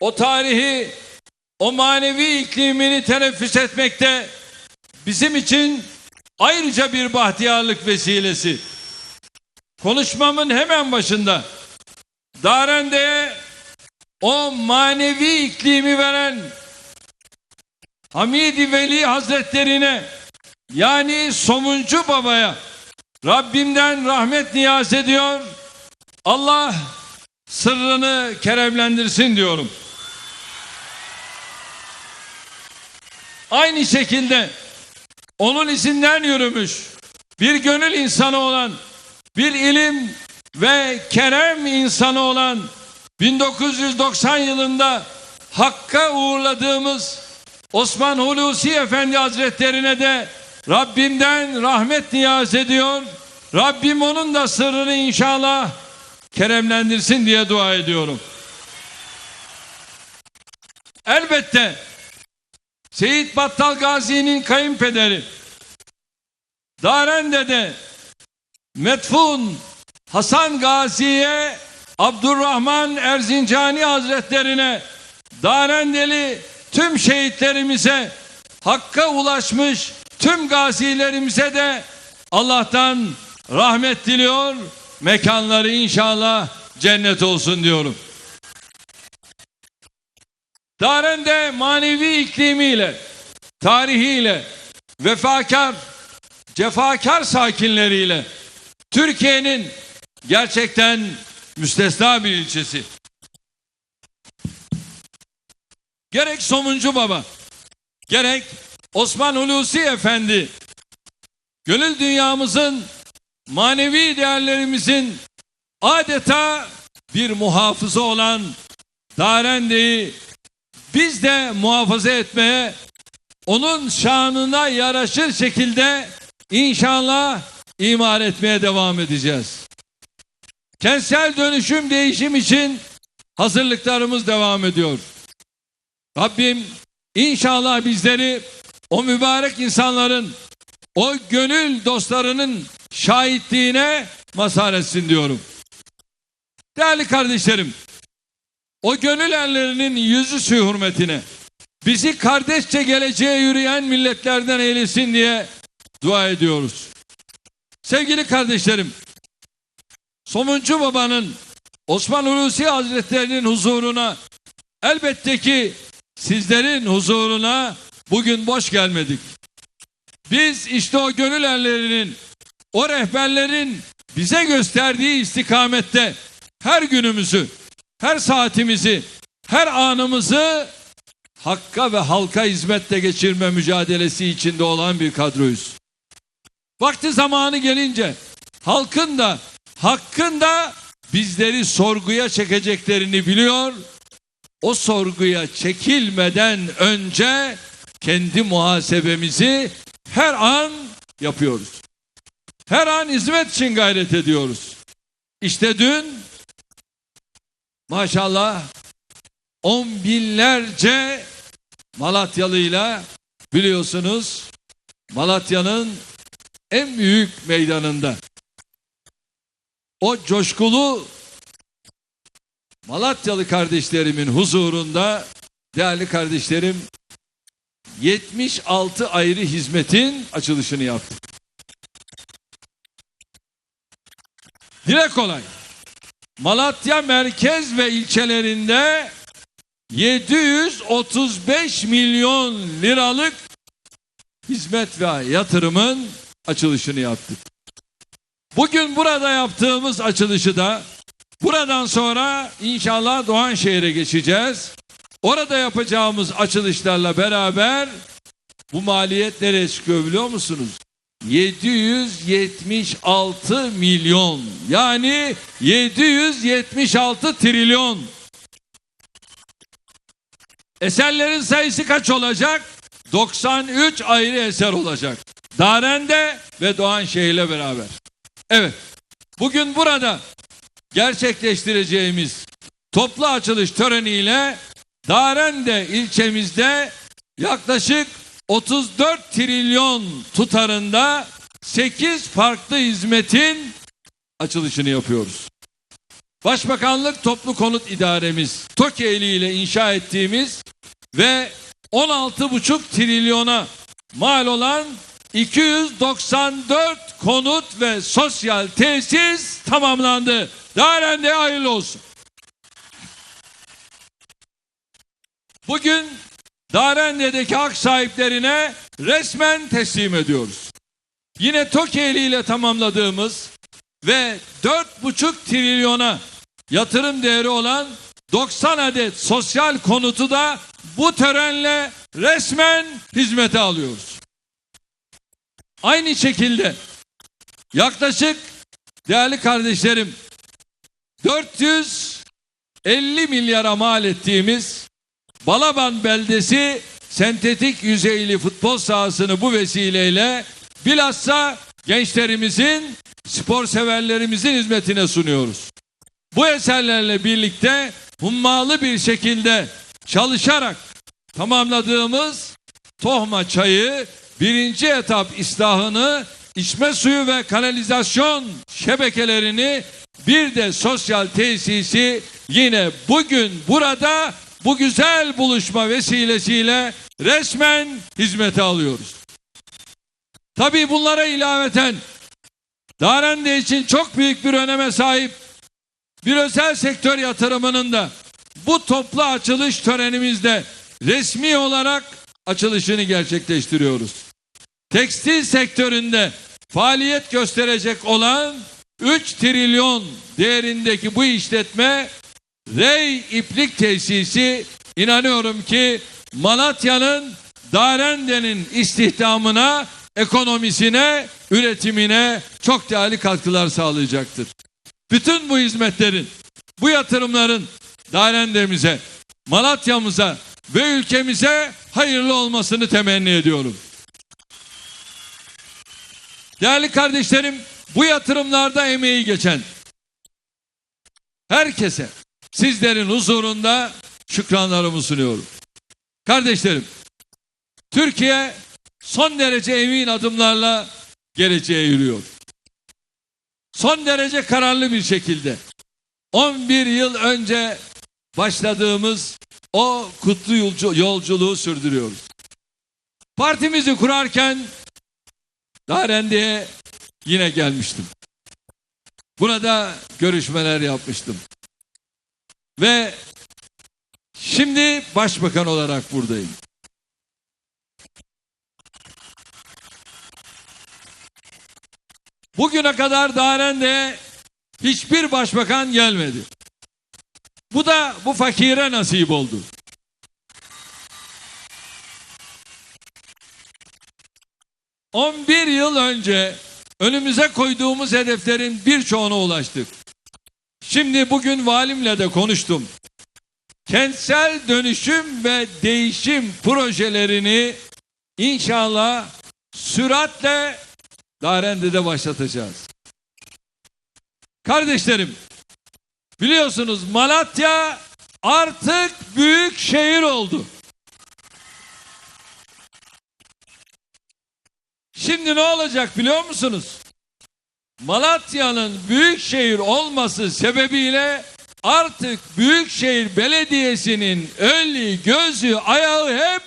o tarihi, o manevi iklimini teneffüs etmekte bizim için ayrıca bir bahtiyarlık vesilesi. Konuşmamın hemen başında Darende'ye o manevi iklimi veren Hamidi Veli Hazretlerine yani Somuncu Baba'ya Rabbimden rahmet niyaz ediyor. Allah sırrını keremlendirsin diyorum. Aynı şekilde onun izinden yürümüş bir gönül insanı olan bir ilim ve kerem insanı olan 1990 yılında Hakk'a uğurladığımız Osman Hulusi Efendi Hazretlerine de Rabbimden rahmet niyaz ediyor. Rabbim onun da sırrını inşallah keremlendirsin diye dua ediyorum. Elbette Seyit Battal Gazi'nin kayınpederi Darende'de Metfun Hasan Gazi'ye Abdurrahman Erzincani Hazretlerine Darendeli tüm şehitlerimize Hakka ulaşmış tüm gazilerimize de Allah'tan rahmet diliyor. Mekanları inşallah cennet olsun diyorum. Darende manevi iklimiyle, tarihiyle, vefakar, cefakar sakinleriyle Türkiye'nin gerçekten müstesna bir ilçesi. Gerek Somuncu Baba, gerek Osman Hulusi Efendi, gönül dünyamızın, manevi değerlerimizin adeta bir muhafızı olan Darende'yi biz de muhafaza etmeye, onun şanına yaraşır şekilde inşallah imar etmeye devam edeceğiz. Kentsel dönüşüm değişim için hazırlıklarımız devam ediyor. Rabbim inşallah bizleri o mübarek insanların, o gönül dostlarının şahitliğine mazhar etsin diyorum. Değerli kardeşlerim, o gönül erlerinin yüzü suyu hürmetine bizi kardeşçe geleceğe yürüyen milletlerden eylesin diye dua ediyoruz. Sevgili kardeşlerim, Somuncu Baba'nın Osman Hulusi Hazretlerinin huzuruna elbette ki sizlerin huzuruna bugün boş gelmedik. Biz işte o gönül erlerinin, o rehberlerin bize gösterdiği istikamette her günümüzü, her saatimizi, her anımızı hakka ve halka hizmette geçirme mücadelesi içinde olan bir kadroyuz. Vakti zamanı gelince halkın da hakkın da bizleri sorguya çekeceklerini biliyor. O sorguya çekilmeden önce kendi muhasebemizi her an yapıyoruz. Her an hizmet için gayret ediyoruz. İşte dün maşallah on binlerce Malatyalıyla biliyorsunuz Malatya'nın en büyük meydanında o coşkulu Malatyalı kardeşlerimin huzurunda değerli kardeşlerim 76 ayrı hizmetin açılışını yaptık. Dile kolay. Malatya merkez ve ilçelerinde 735 milyon liralık hizmet ve yatırımın açılışını yaptık. Bugün burada yaptığımız açılışı da buradan sonra inşallah Doğanşehir'e geçeceğiz. Orada yapacağımız açılışlarla beraber bu maliyet nereye çıkıyor biliyor musunuz? 776 milyon yani 776 trilyon. Eserlerin sayısı kaç olacak? 93 ayrı eser olacak. Darende ve Doğanşehir'le beraber. Evet. Bugün burada gerçekleştireceğimiz toplu açılış töreniyle Darende ilçemizde yaklaşık 34 trilyon tutarında 8 farklı hizmetin açılışını yapıyoruz. Başbakanlık Toplu Konut İdaremiz TOKİ ile inşa ettiğimiz ve 16,5 trilyona mal olan 294 konut ve sosyal tesis tamamlandı. Darende hayırlı olsun. Bugün Darende'deki hak sahiplerine resmen teslim ediyoruz. Yine TOKİ ile tamamladığımız ve 4,5 trilyona yatırım değeri olan 90 adet sosyal konutu da bu törenle resmen hizmete alıyoruz. Aynı şekilde yaklaşık değerli kardeşlerim 450 milyara mal ettiğimiz Balaban beldesi sentetik yüzeyli futbol sahasını bu vesileyle bilhassa gençlerimizin, spor severlerimizin hizmetine sunuyoruz. Bu eserlerle birlikte hummalı bir şekilde çalışarak tamamladığımız Tohma Çayı birinci etap islahını içme suyu ve kanalizasyon şebekelerini bir de sosyal tesisi yine bugün burada bu güzel buluşma vesilesiyle resmen hizmete alıyoruz. Tabii bunlara ilaveten Darende için çok büyük bir öneme sahip bir özel sektör yatırımının da bu toplu açılış törenimizde resmi olarak açılışını gerçekleştiriyoruz. Tekstil sektöründe faaliyet gösterecek olan 3 trilyon değerindeki bu işletme Rey İplik Tesisi inanıyorum ki Malatya'nın Darende'nin istihdamına, ekonomisine, üretimine çok değerli katkılar sağlayacaktır. Bütün bu hizmetlerin, bu yatırımların Darende'mize, Malatya'mıza ve ülkemize hayırlı olmasını temenni ediyorum. Değerli kardeşlerim, bu yatırımlarda emeği geçen herkese sizlerin huzurunda şükranlarımı sunuyorum. Kardeşlerim, Türkiye son derece emin adımlarla geleceğe yürüyor. Son derece kararlı bir şekilde 11 yıl önce başladığımız o kutlu yolcu, yolculuğu sürdürüyoruz. Partimizi kurarken Darende'ye yine gelmiştim. Burada görüşmeler yapmıştım. Ve şimdi başbakan olarak buradayım. Bugüne kadar Darende'ye hiçbir başbakan gelmedi. Bu da bu fakire nasip oldu. On bir yıl önce önümüze koyduğumuz hedeflerin birçoğuna ulaştık. Şimdi bugün valimle de konuştum. Kentsel dönüşüm ve değişim projelerini inşallah süratle Darende'de başlatacağız. Kardeşlerim, biliyorsunuz Malatya artık büyük şehir oldu. Şimdi ne olacak biliyor musunuz? Malatya'nın büyük şehir olması sebebiyle artık Büyükşehir Belediyesi'nin ölü gözü ayağı hep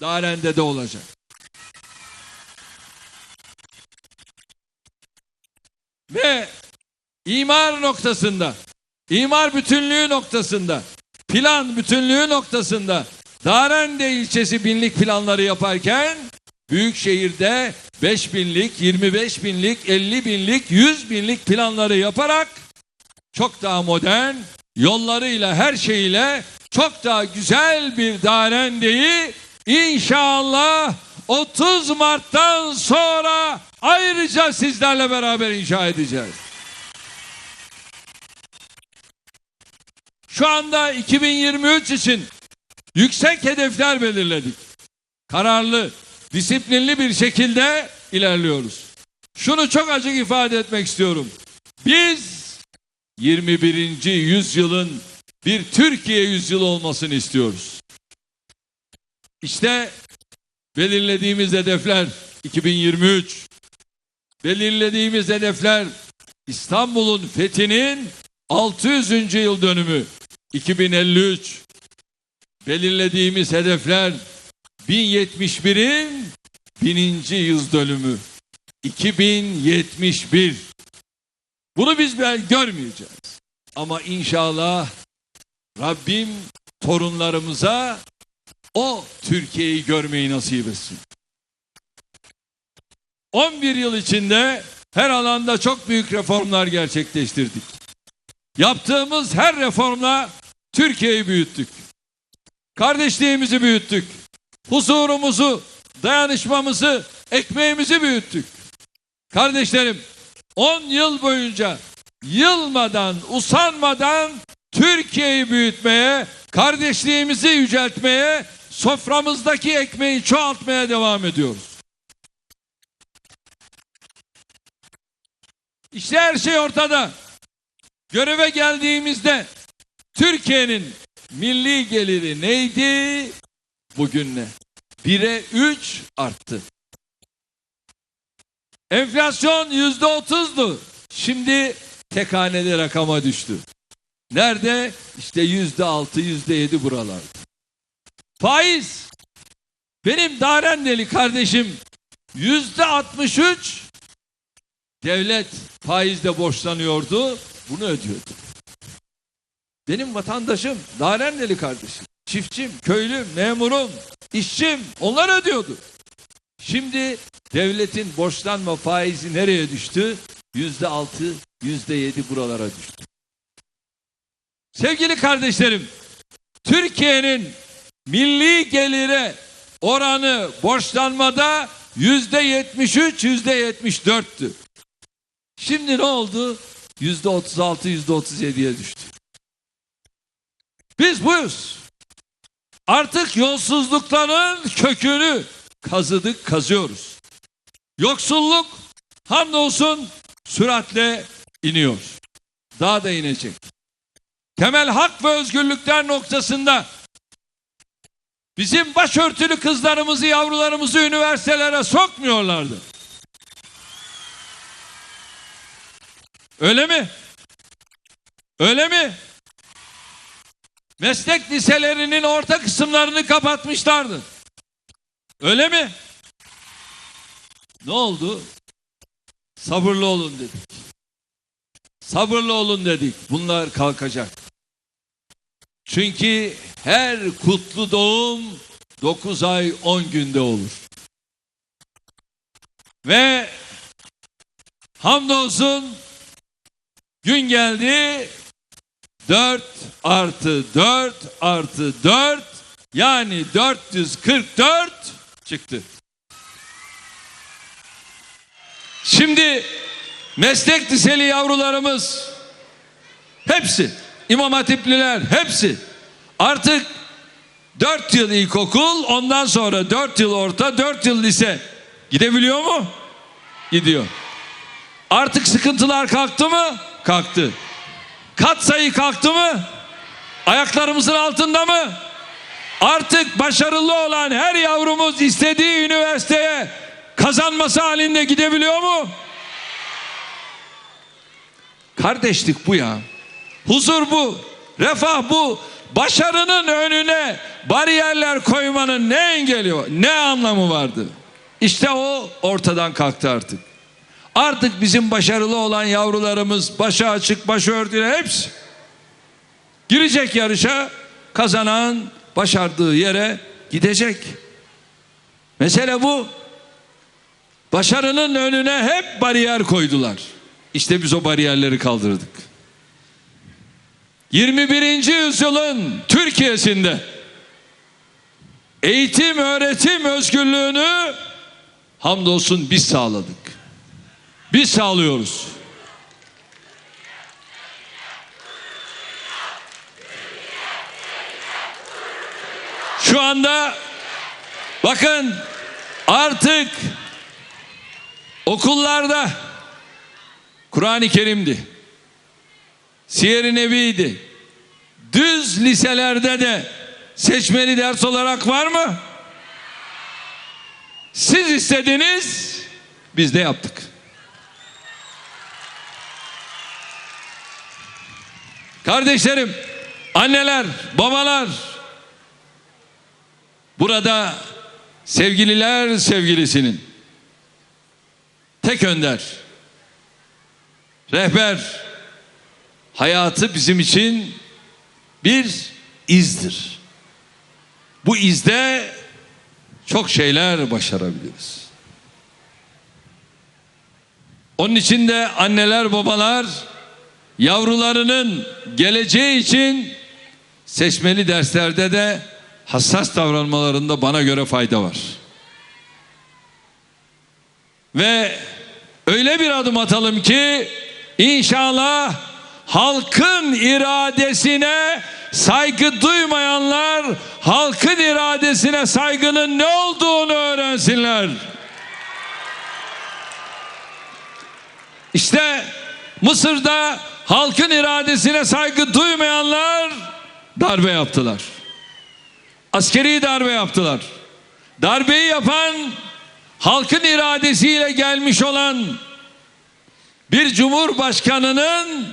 Darende'de olacak. Ve imar noktasında, imar bütünlüğü noktasında, plan bütünlüğü noktasında Darende ilçesi binlik planları yaparken Büyükşehir'de 5 binlik, 25 binlik, 50 binlik, 100 binlik planları yaparak çok daha modern, yollarıyla her şeyiyle çok daha güzel bir Darende'yi inşallah 30 Mart'tan sonra ayrıca sizlerle beraber inşa edeceğiz. Şu anda 2023 için yüksek hedefler belirledik. Kararlı, disiplinli bir şekilde ilerliyoruz. Şunu çok açık ifade etmek istiyorum. Biz 21. yüzyılın bir Türkiye yüzyılı olmasını istiyoruz. İşte belirlediğimiz hedefler 2023 belirlediğimiz hedefler İstanbul'un fethinin 600. yıl dönümü 2053 belirlediğimiz hedefler 1071'in 1000. yıl dönümü 2071 bunu biz görmeyeceğiz ama inşallah Rabbim torunlarımıza o Türkiye'yi görmeyi nasip etsin. 11 yıl içinde her alanda çok büyük reformlar gerçekleştirdik. Yaptığımız her reformla Türkiye'yi büyüttük. Kardeşliğimizi büyüttük. Huzurumuzu, dayanışmamızı, ekmeğimizi büyüttük. Kardeşlerim 10 yıl boyunca yılmadan, usanmadan Türkiye'yi büyütmeye, kardeşliğimizi yüceltmeye, soframızdaki ekmeği çoğaltmaya devam ediyoruz. İşte her şey ortada. Göreve geldiğimizde Türkiye'nin milli geliri neydi? Bugün ne? 1'e 3 arttı. Enflasyon yüzde otuzdu. Şimdi tek haneli rakama düştü. Nerede? İşte yüzde altı, yüzde yedi buralarda. Faiz. Benim Darendeli kardeşim yüzde altmış üç devlet faizle borçlanıyordu. Bunu ödüyordu. Benim vatandaşım Darendeli kardeşim. Çiftçim, köylüm, memurum, işçim onlar ödüyordu. Şimdi devletin borçlanma faizi nereye düştü? Yüzde altı, yüzde yedi buralara düştü. Sevgili kardeşlerim, Türkiye'nin milli gelire oranı borçlanmada yüzde yetmiş üç, yüzde yetmiş dörttü. Şimdi ne oldu? Yüzde otuz altı, yüzde otuz yediye düştü. Biz buyuz. Artık yolsuzlukların kökünü kazıdık, kazıyoruz. Yoksulluk hamdolsun süratle iniyor. Daha da inecek. Temel hak ve özgürlükler noktasında bizim başörtülü kızlarımızı, yavrularımızı üniversitelere sokmuyorlardı. Öyle mi? Öyle mi? Meslek liselerinin orta kısımlarını kapatmışlardı. Öyle mi? Ne oldu? Sabırlı olun dedik. Sabırlı olun dedik. Bunlar kalkacak. Çünkü her kutlu doğum 9 ay 10 günde olur. Ve hamdolsun gün geldi 4 artı 4 artı 4 yani 444 çıktı. Şimdi meslek liseli yavrularımız hepsi İmam Hatipliler hepsi artık 4 yıl ilkokul ondan sonra 4 yıl orta 4 yıl lise gidebiliyor mu? Gidiyor. Artık sıkıntılar kalktı mı? Kalktı. Kat sayı kalktı mı? Ayaklarımızın altında mı? Artık başarılı olan her yavrumuz istediği üniversiteye kazanması halinde gidebiliyor mu? Kardeşlik bu ya. Huzur bu. Refah bu. Başarının önüne bariyerler koymanın ne engeli var? Ne anlamı vardı? İşte o ortadan kalktı artık. Artık bizim başarılı olan yavrularımız başı açık, başı örtülü hepsi girecek yarışa kazanan başardığı yere gidecek. Mesele bu. Başarının önüne hep bariyer koydular. İşte biz o bariyerleri kaldırdık. 21. yüzyılın Türkiye'sinde eğitim öğretim özgürlüğünü hamdolsun biz sağladık. Biz sağlıyoruz. Şu anda bakın artık okullarda Kur'an-ı Kerim'di. Siyer-i Nebi'ydi. Düz liselerde de seçmeli ders olarak var mı? Siz istediniz, biz de yaptık. Kardeşlerim, anneler, babalar, burada sevgililer sevgilisinin tek önder, rehber, hayatı bizim için bir izdir. Bu izde çok şeyler başarabiliriz. Onun için de anneler babalar yavrularının geleceği için seçmeli derslerde de hassas davranmalarında bana göre fayda var. Ve öyle bir adım atalım ki inşallah halkın iradesine saygı duymayanlar halkın iradesine saygının ne olduğunu öğrensinler. İşte Mısır'da halkın iradesine saygı duymayanlar darbe yaptılar. Askeri darbe yaptılar. Darbeyi yapan halkın iradesiyle gelmiş olan bir cumhurbaşkanının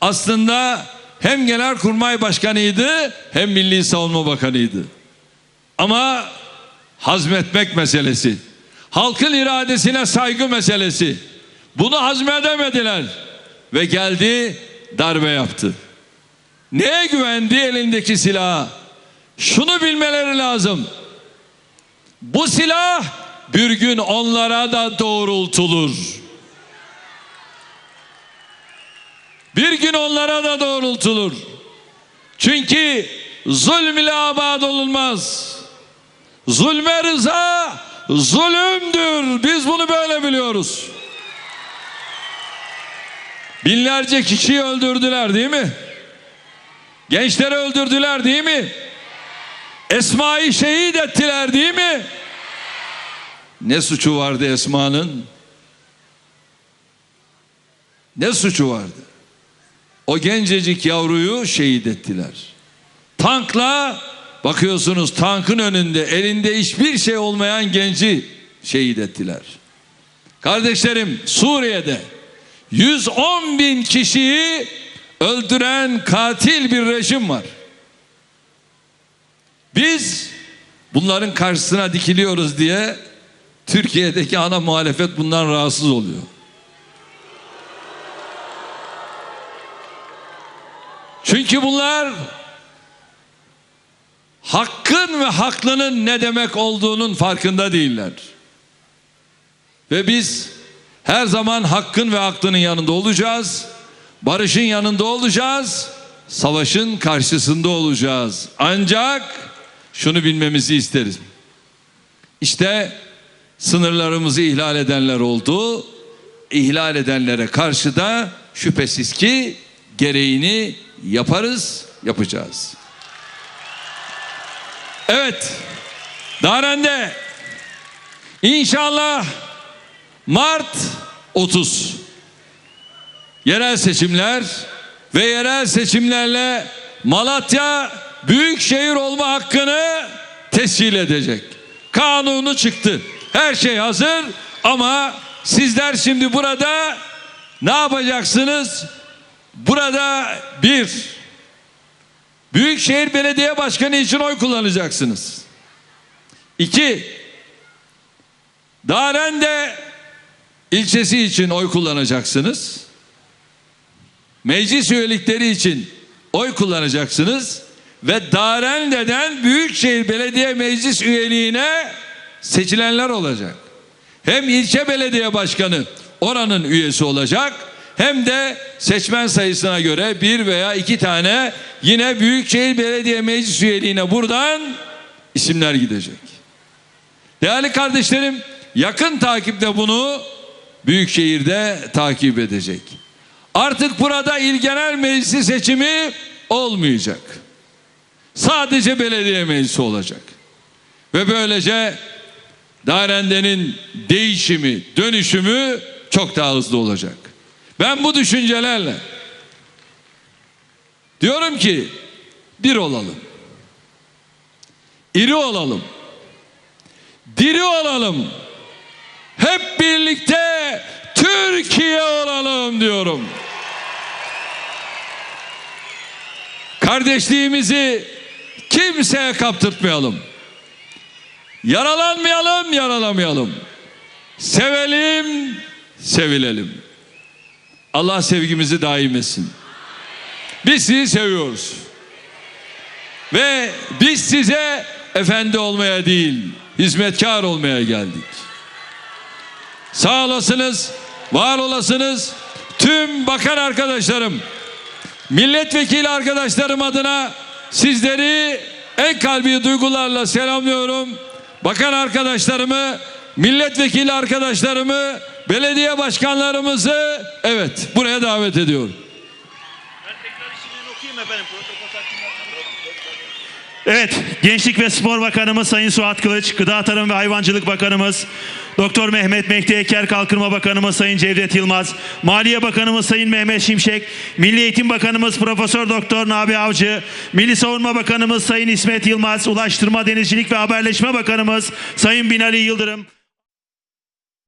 aslında hem genelkurmay başkanıydı hem milli savunma bakanıydı. Ama hazmetmek meselesi, halkın iradesine saygı meselesi. Bunu hazmedemediler ve geldi darbe yaptı. Neye güvendi elindeki silaha? Şunu bilmeleri lazım. Bu silah bir gün onlara da doğrultulur. Bir gün onlara da doğrultulur. Çünkü zulm ile abad olunmaz. Zulme rıza zulümdür. Biz bunu böyle biliyoruz. Binlerce kişiyi öldürdüler değil mi? Gençleri öldürdüler değil mi? Esma'yı şehit ettiler değil mi? Ne suçu vardı Esma'nın? Ne suçu vardı? O gencecik yavruyu şehit ettiler. Tankla bakıyorsunuz tankın önünde elinde hiçbir şey olmayan genci şehit ettiler. Kardeşlerim Suriye'de 110 bin kişiyi öldüren katil bir rejim var. Biz bunların karşısına dikiliyoruz diye Türkiye'deki ana muhalefet bundan rahatsız oluyor. Çünkü bunlar hakkın ve haklının ne demek olduğunun farkında değiller. Ve biz her zaman hakkın ve haklının yanında olacağız. Barışın yanında olacağız. Savaşın karşısında olacağız. Ancak şunu bilmemizi isteriz. İşte sınırlarımızı ihlal edenler oldu. İhlal edenlere karşı da şüphesiz ki gereğini yaparız, yapacağız. Evet. Darende inşallah Mart 30 yerel seçimler ve yerel seçimlerle Malatya büyük şehir olma hakkını tescil edecek. Kanunu çıktı. Her şey hazır ama sizler şimdi burada ne yapacaksınız? Burada bir Büyükşehir Belediye Başkanı için oy kullanacaksınız. İki Darende ilçesi için oy kullanacaksınız. Meclis üyelikleri için oy kullanacaksınız ve Darende'den Büyükşehir Belediye Meclis üyeliğine seçilenler olacak. Hem ilçe belediye başkanı oranın üyesi olacak hem de seçmen sayısına göre bir veya iki tane yine Büyükşehir Belediye Meclis üyeliğine buradan isimler gidecek. Değerli kardeşlerim yakın takipte bunu Büyükşehir'de takip edecek. Artık burada il genel meclisi seçimi olmayacak. Sadece belediye meclisi olacak. Ve böylece Darende'nin değişimi, dönüşümü çok daha hızlı olacak. Ben bu düşüncelerle diyorum ki bir olalım. İri olalım. Diri olalım. Hep birlikte Türkiye olalım diyorum. Kardeşliğimizi kimseye kaptırtmayalım. Yaralanmayalım, yaralamayalım. Sevelim, sevilelim. Allah sevgimizi daim etsin. Biz sizi seviyoruz. Ve biz size efendi olmaya değil, hizmetkar olmaya geldik. Sağ olasınız, var olasınız. Tüm bakan arkadaşlarım, milletvekili arkadaşlarım adına sizleri en kalbi duygularla selamlıyorum. Bakan arkadaşlarımı, milletvekili arkadaşlarımı, belediye başkanlarımızı evet buraya davet ediyorum. Evet, Gençlik ve Spor Bakanımız Sayın Suat Kılıç, Gıda Tarım ve Hayvancılık Bakanımız Doktor Mehmet Mehdi Eker Kalkınma Bakanımız Sayın Cevdet Yılmaz, Maliye Bakanımız Sayın Mehmet Şimşek, Milli Eğitim Bakanımız Profesör Doktor Nabi Avcı, Milli Savunma Bakanımız Sayın İsmet Yılmaz, Ulaştırma Denizcilik ve Haberleşme Bakanımız Sayın Binali Yıldırım,